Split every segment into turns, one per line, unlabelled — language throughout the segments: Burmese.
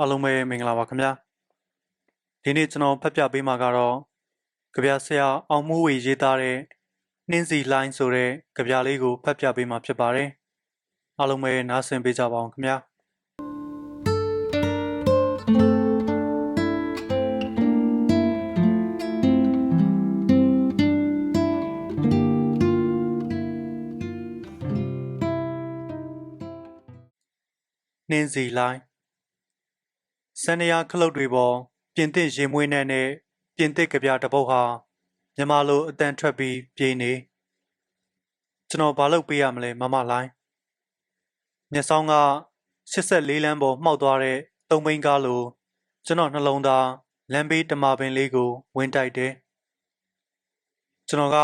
အားလုံးပဲမင်္ဂလာပါခင်ဗျာဒီနေ့ကျွန်တော်ဖတ်ပြပေးမှာကတော့ကြပြဆရာအောင်မိုးဝေရေးသားတဲ့နှင်းစီလိုင်းဆိုတဲ့ကြပြလေးကိုဖတ်ပြပေးမှာဖြစ်ပါတယ်အားလုံးပဲနားဆင်ပေးကြပါအောင်ခင်ဗျာနှင်းစီလိုင်း စန္ဒယာခလုတ်တွေပေါ်ပြင်သစ်ရေမွေးနှံနဲ့ပြင်သစ်ကြပြတစ်ပုတ်ဟာမြန်မာလိုအတန်ထွက်ပြီးပြေးနေကျွန်တော်ဘာလုပ်ပေးရမလဲမမလိုင်းမျက်စောင်းက84လမ်းပေါ်မှောက်သွားတဲ့သုံးဘိန်းကားလိုကျွန်တော်နှလုံးသားလမ်းဘေးတမာပင်လေးကိုဝင်တိုက်တယ်ကျွန်တော်က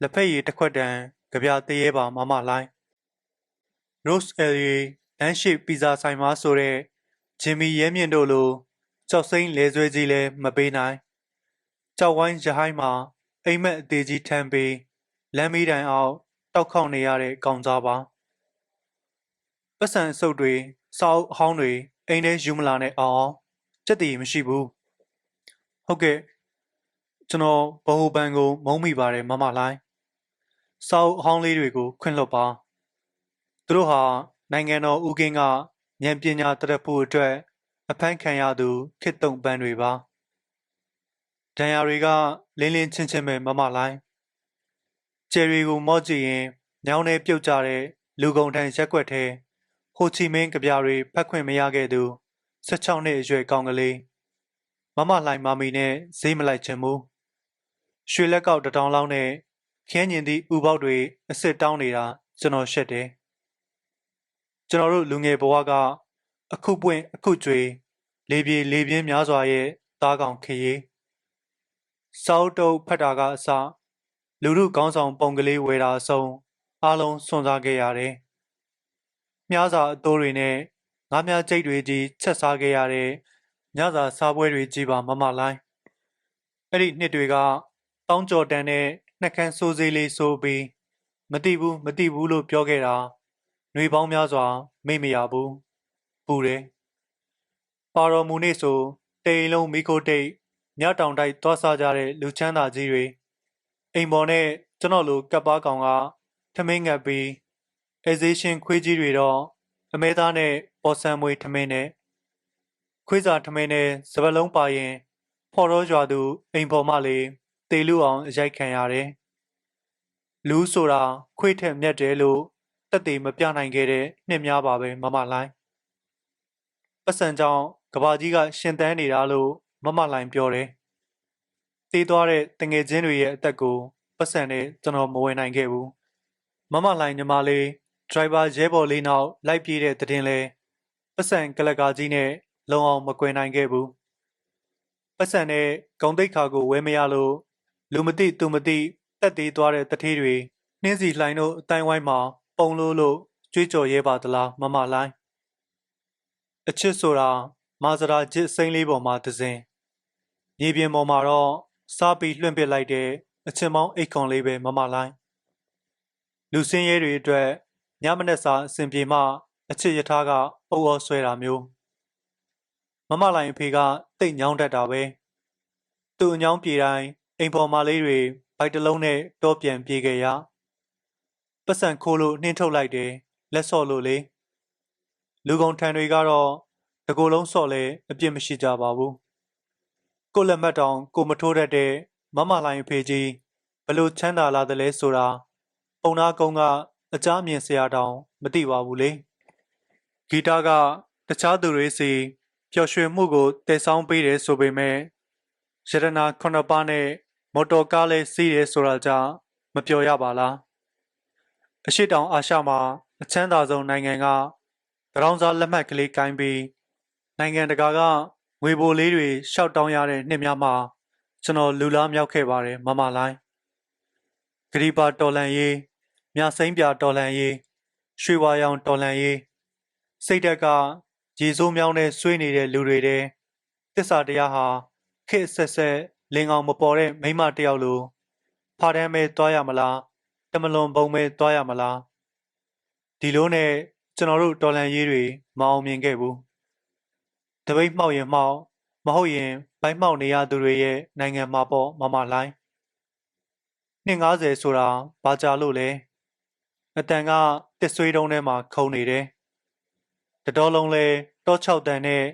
လက်ဖက်ရည်တစ်ခွက်တန်ကြပြသေးရဲပါမမလိုင်း Rose Alley လမ်းရှိပီဇာဆိုင်မှာဆိုတဲ့ ဂျင်မီရဲမြင့်တို့လိုကြောက်စိမ့်လဲဆွဲကြီးလည်းမပေးနိုင်ကြောက်ဝိုင်းရဟိုင်းမှာအိမ်မက်အသေးကြီးထမ်းပြီးလမ်းမီးတိုင်အောင်တောက်ခေါက်နေရတဲ့ကောင်စားပါပတ်စံအစုပ်တွေစောက်အဟောင်းတွေအိမ်ထဲယူမလာနဲ့အောင်စက်တည်မရှိဘူးဟုတ်ကဲ့ကျွန်တော်ဘဟုပန်ကိုမုံမိပါတယ်မမလိုင်းစောက်အဟောင်းလေးတွေကိုခွင့်လွှတ်ပါသူတို့ဟာနိုင်ငံတော်ဦးကင်းက ဉာဏ်ပညာတရက်ဖို့အတွက်အဖမ်းခံရသူခေတ်တုံပန်းတွေပါဒဏ်ရာတွေကလင်းလင်းချင်းချင်းပဲမမလိုင်းကျယ်ရီကိုမော့ကြည့်ရင်ညောင်းနေပြုတ်ကြတဲ့လူကုန်ထန်ရက်ွက်ထဲဟိုချီမင်းကြပြားတွေဖက်ခွင့်မရခဲ့သူ16နှစ်အရွယ်ကောင်ကလေးမမလှိုင်မမီနဲ့ဈေးမလိုက်ချင်ဘူးရွှေလက်ကောက်တစ်တောင်လောက်နဲ့ခင်းညင်သည့်ဥပေါက်တွေအစ်စ်တောင်းနေတာကျွန်တော်ရှက်တယ် ကျွန်တော်တို့လူငယ်ဘဝကအခုပွင့်အခုကျွေလေပြေလေပြင်းများစွာရဲ့သားကောင်ခရီးစောက်တုပ်ဖတ်တာကအစလူလူကောင်းဆောင်ပုံကလေးဝယ်တာအဆုံးအားလုံးစွန့်စားခဲ့ရတယ်။မြားစာအတိုးတွေနဲ့ငါးမြားကြိတ်တွေကြီးချက်စားခဲ့ရတဲ့ညစာစားပွဲတွေကြီးပါမမလိုင်း။အဲ့ဒီနှစ်တွေကတောင်းကြော်တန်နဲ့နှက်ခမ်းစိုးစေးလေးဆိုပြီးမတိဘူးမတိဘူးလို့ပြောခဲ့တာ ຫນွေပေါင်းများစွာမေ့မရဘူး။ပူတယ်။ပါတော်မူနေဆိုတိန်လုံးမိခိုတိတ်ညတောင်တိုက်သွားစားကြတဲ့လူချမ်းသာကြီးတွေအိမ်ပေါ်နဲ့ကျွန်တော်လိုကပ်ပါကောင်ကထမင်းငတ်ပြီးအေဇေးရှင်ခွေးကြီးတွေတော့အမဲသားနဲ့ပေါ်ဆန်မွေထမင်းနဲ့ခွေးစာထမင်းနဲ့စပလုံးပါရင်ဖော်တော့ရွာသူအိမ်ပေါ်မှလေတေလူအောင်အရိုက်ခံရတယ်လူဆိုတာခွေးထက်မြတ်တယ်လို့ တက်သေးမပြနိုင်ခဲ့တဲ့နှစ်များပါပဲမမလိုင်းပတ်စံကြောင့်ကဘာကြီးကရှင်တန်းနေတာလို့မမလိုင်းပြောတယ်။သေးသွားတဲ့တငယ်ချင်းတွေရဲ့အသက်ကိုပတ်စံနဲ့ကျွန်တော်မဝင်နိုင်ခဲ့ဘူး။မမလိုင်းညီမလေးဒရိုင်ဘာရဲဘော်လေးနောက်လိုက်ပြေးတဲ့တည်င်းလဲပတ်စံကလကာကြီးနဲ့လုံအောင်မကွယ်နိုင်ခဲ့ဘူး။ပတ်စံနဲ့ဂုံတိတ်ခါကိုဝဲမရလို့လူမသိသူမသိတက်သေးသွားတဲ့တထေးတွေနှင်းစီလှိုင်းတို့အတိုင်းဝိုင်းမှာ ပုံလို့လို့ကြွေးကြော်ရဲပါသလားမမလိုင်းအချစ်ဆိုတာမာစရာဂျစ်စိမ့်လေးပေါ်မှာတစင်မြေပြင်ပေါ်မှာတော့စားပြီးလွှင့်ပစ်လိုက်တဲ့အချင်းမောင်းအိတ်ခွန်လေးပဲမမလိုင်းလူစင်းရဲတွေအတွက်ညမနက်စာအစဉ်ပြေမှအချစ်ရထားကအုပ်အောဆွဲတာမျိုးမမလိုင်းအဖေကတိတ်ညောင်းတတ်တာပဲသူ့အညောင်းပြေတိုင်းအိမ်ပေါ်မလေးတွေဘိုက်တလုံးနဲ့တောပြန်ပြေခဲ့ရ ပတ်စံခိုးလို့နှင်းထုတ်လိုက်တယ်လက်စော့လို့လေလူကုန်ထံတွေကတော့တကိုယ်လုံးစော့လဲအပြစ်မရှိကြပါဘူးကိုလက်မှတ်တောင်ကိုမထိုးတတ်တဲ့မမလိုင်းဖေကြီးဘလို့ချမ်းသာလာတယ်လဲဆိုတာပုံနာကုန်းကအကြမြင်စရာတောင်မသိပါဘူးလေဂီတာကတခြားသူတွေစီပျော်ရွှင်မှုကိုတည်ဆောင်းပေးတယ်ဆိုပေမဲ့ရတနာခုနှစ်ပါးနဲ့မော်တော်ကားလေးစီးတယ်ဆိုတာကြောင့်မပျော်ရပါလား အရှိတောင်အာရှမှာအချမ်းသာဆုံးနိုင်ငံကတရောင်းစားလက်မှတ်ကလေးကိုင်းပြီးနိုင်ငံတကာကငွေပိုလေးတွေရှောက်တောင်းရတဲ့နှစ်များမှာကျွန်တော်လူလားမြောက်ခဲ့ပါတယ်မမလိုင်းဂရီပါတော်လန်ရေးမြစိမ့်ပြတော်လန်ရေးရွှေဝါရောင်တော်လန်ရေးစိတ်တက်ကရေစိုးမြောင်းနဲ့ဆွေးနေတဲ့လူတွေတဲ့တစ္ဆာတရားဟာခေတ်ဆက်ဆက်လင်ကောင်မပေါ်တဲ့မိမတယောက်လိုဖားတမ်းပဲသွားရမလား တမလွန်ပုံပဲသွားရမလားဒီလိုနဲ့ကျွန်တော်တို့တော်လန်ရေးတွေမအောင်မြင်ခဲ့ဘူးတပိတ်မှောက်ရင်မှောက်မဟုတ်ရင်ဘိုက်မှောက်နေရသူတွေရဲ့နိုင်ငံမှာပေါ့မမလိုင်းနှစ်90ဆိုတာဘာကြလို့လဲအတန်ကတစ်ဆွေးတုံးထဲမှာခုံနေတယ်တတော်လုံးလဲတော6တန်နဲ့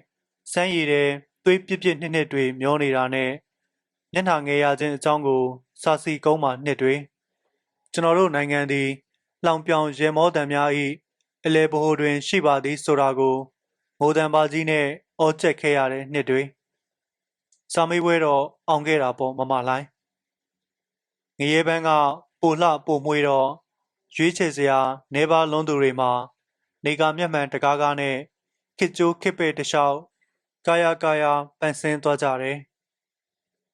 စမ်းရည်တဲ့သွေးပြစ်ပြစ်နှစ်နှစ်တွေမျောနေတာနဲ့မျက်နှာငယ်ရခြင်းအကြောင်းကိုစာစီကုန်းမှာနှစ်တွေ ကျွန်တော်တို့နိုင်ငံသည်လောင်ပြောင်ရေမောတံများ၏အလေဘိုတွင် ရှိပါသည်ဆိုတာကိုမိုးတံပါကြီးနဲ့အော်ကျက်ခဲ့ရတဲ့နှစ်တွေစာမေးပွဲတော့အောင်ခဲ့တာပေါ့မမလိုင်းငရေပန်းကပိုလှပိုမွှေးတော့ရွေးချယ်စရာနေပါလုံးသူတွေမှာနေကမျက်မှန်တကားကားနဲ့ခစ်ကျိုးခစ်ပဲ့တစ်လျှောက်ကာယာကာယာပန်ဆင်းသွားကြတယ်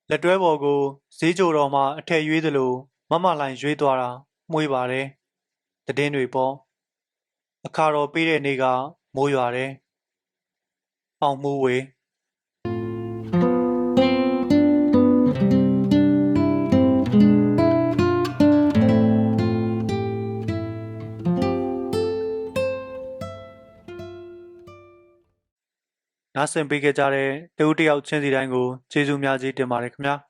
လက်တွဲပေါ်ကိုဈေးကြိုတော်မှာအထက်ရွေးသလို မမလိုင်းရွေးသွားတာမှုေးပါတယ်တည်င်းတွေပေါ့အခါတော်ပေးတဲ့နေ့ကမိုးရွာတယ်အောင်မှုဝေနားဆင်ပေးခဲ့ကြတဲ့တဦးတစ်ယောက်ချင်းစီတိုင်းကိုကျေးဇူးများကြီးတင်ပါတယ်ခင်ဗျာ